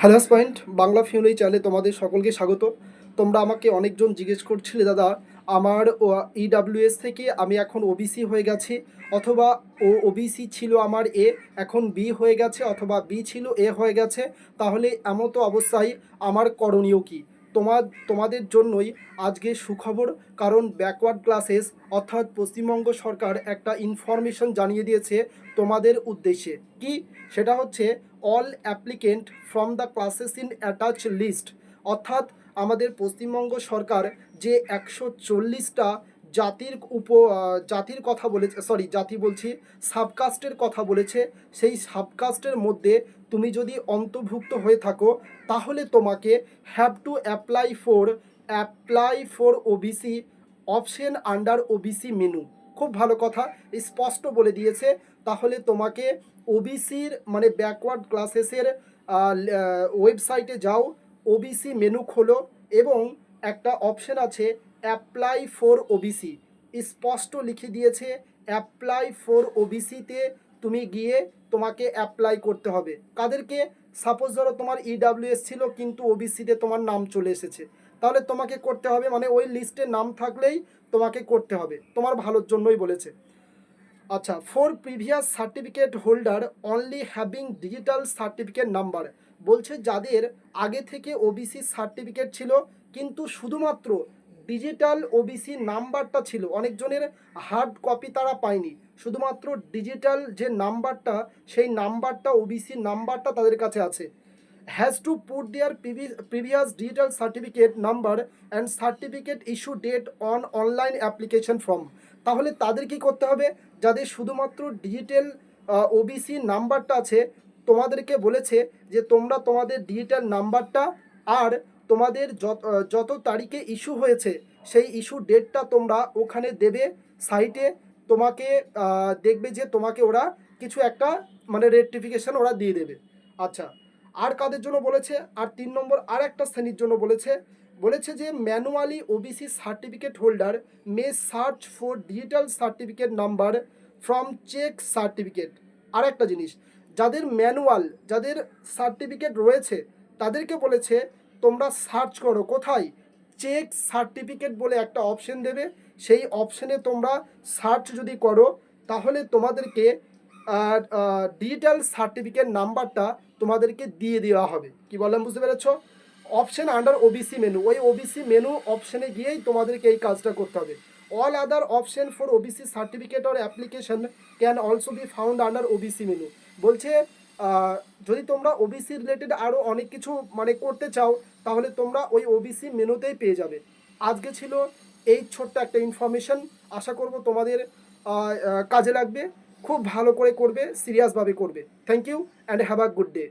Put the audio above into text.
Hello point Bangla ফিউনারি চ্যানেলে তোমাদের সকলকে স্বাগত। তোমরা আমাকে অনেকজন জিজ্ঞেস করছিলে, দাদা, আমার ইডাব্লিউএস থেকে আমি এখন ওবিসি হয়ে গেছি, অথবা ও ওবিসি ছিল আমার এ, এখন বি হয়ে গেছে, অথবা বি ছিল এ হয়ে গেছে, তাহলে এমতো অবস্থায় আমার করণীয় কী? তোমার, তোমাদের জন্যই আজকে সুখবর, কারণ ব্যাকওয়ার্ড ক্লাসেস অর্থাৎ পশ্চিমবঙ্গ সরকার একটা ইনফরমেশন জানিয়ে দিয়েছে তোমাদের উদ্দেশ্যে। কি? সেটা হচ্ছে all applicant from the classes in attach list অর্থাৎ আমাদের পশ্চিমবঙ্গ সরকার যে একশো চল্লিশটা জাতির উপ জাতির কথা বলেছে সরি জাতি বলছি সাবকাস্টের কথা বলেছে, সেই সাবকাস্টের মধ্যে তুমি যদি অন্তর্ভুক্ত হয়ে থাকো, তাহলে তোমাকে have to apply for apply for OBC option under OBC menu খুব ভালো কথা স্পষ্ট বলে দিয়েছে। তাহলে তোমাকে ওবিসির মানে ব্যাকওয়ার্ড ক্লাসেসের ওয়েবসাইটে যাও ওবিসি মেনু খোলো এবং একটা অপশন আছে অ্যাপ্লাই ফর ওবিসি স্পষ্ট লিখে দিয়েছে অ্যাপ্লাই ফর ওবিসিতে তুমি গিয়ে তোমাকে অ্যাপ্লাই করতে হবে। কাদেরকে সাপোজ ধরো তোমার ইডাব্লিউএস ছিল, কিন্তু ওবিসিতে তোমার নাম চলে এসেছে। তাহলে তোমাকে করতে হবে মানে ওই লিস্টে নাম থাকলেই তোমাকে করতে হবে। তোমার ভালোর জন্যই বলেছে। আচ্ছা for previous certificate holder only having digital certificate number বলছে যাদের আগে থেকে ওবিসি সার্টিফিকেট ছিল, কিন্তু শুধুমাত্র ডিজিটাল ওবিসি নাম্বারটা ছিল, অনেকজনের হার্ড কপি তারা পায়নি। শুধুমাত্র ডিজিটাল যে নাম্বারটা, সেই নাম্বারটা ওবিসি নাম্বারটা তাদের কাছে আছে। Has to put their previous digital certificate number and certificate issue date on online application form তাহলে তাদের কি করতে হবে? যাদের শুধুমাত্র ডিজিটাল ওবিসি নাম্বারটা আছে, তোমাদেরকে বলেছে যে তোমরা তোমাদের ডিজিটাল নাম্বারটা আর তোমাদের যত যত তারিখে ইস্যু হয়েছে, সেই ইস্যু ডেটটা তোমরা ওখানে দেবে সাইটে তোমাকে দেখবে যে তোমাকে ওরা কিছু একটা মানে রেটিফিকেশন ওরা দিয়ে দেবে। আচ্ছা আর কাদের জন্য বলেছে? আর তিন নম্বর, আর একটা শ্রেণির জন্য বলেছে। বলেছে যে, manually OBC certificate holder may search for digital certificate number from check certificate. আর একটা জিনিস, যাদের ম্যানুয়াল, যাদের সার্টিফিকেট রয়েছে, তাদেরকে বলেছে, তোমরা সার্চ করো, কোথায়? চেক সার্টিফিকেট বলে একটা অপশন দেবে। সেই অপশনে তোমরা সার্চ যদি করো, তাহলে তোমাদেরকে ডিজিটাল সার্টিফিকেট নাম্বারটা তোমাদেরকে দিয়ে দেওয়া হবে। কি বললাম বুঝতে পেরেছ? অপশন আন্ডার ওবিসি মেনু ওই ওবিসি মেনু অপশনে গিয়েই তোমাদেরকে এই কাজটা করতে হবে। All other option for OBC certificate or application can also be found under OBC menu বলছে যদি তোমরা ওবিসি রিলেটেড আরও অনেক কিছু মানে করতে চাও, তাহলে তোমরা ওই ওবিসি মেনুতেই পেয়ে যাবে। আজকে ছিল এই ছোট্ট একটা ইনফরমেশন আশা করব তোমাদের কাজে লাগবে। খুব ভালো করে করবে সিরিয়াসভাবে করবে। Thank you and have a good day